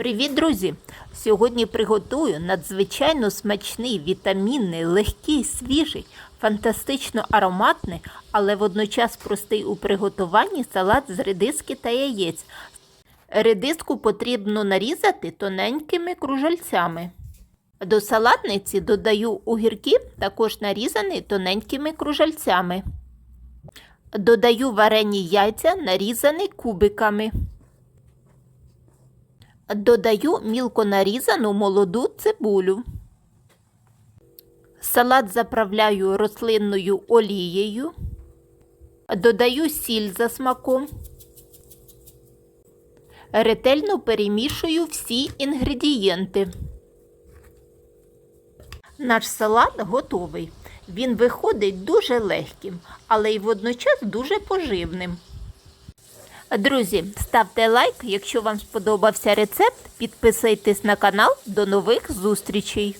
Привіт, друзі! Сьогодні приготую надзвичайно смачний, вітамінний, легкий, свіжий, фантастично ароматний, але водночас простий у приготуванні салат з редиски та яєць. Редиску потрібно нарізати тоненькими кружальцями. До салатниці додаю огірки, також нарізані тоненькими кружальцями. Додаю варені яйця, нарізані кубиками. Додаю мілко нарізану молоду цибулю. Салат заправляю рослинною олією. Додаю сіль за смаком. Ретельно перемішую всі інгредієнти. Наш салат готовий. Він виходить дуже легким, але й водночас дуже поживним. Друзі, ставте лайк, якщо вам сподобався рецепт, підписуйтесь на канал. До нових зустрічей!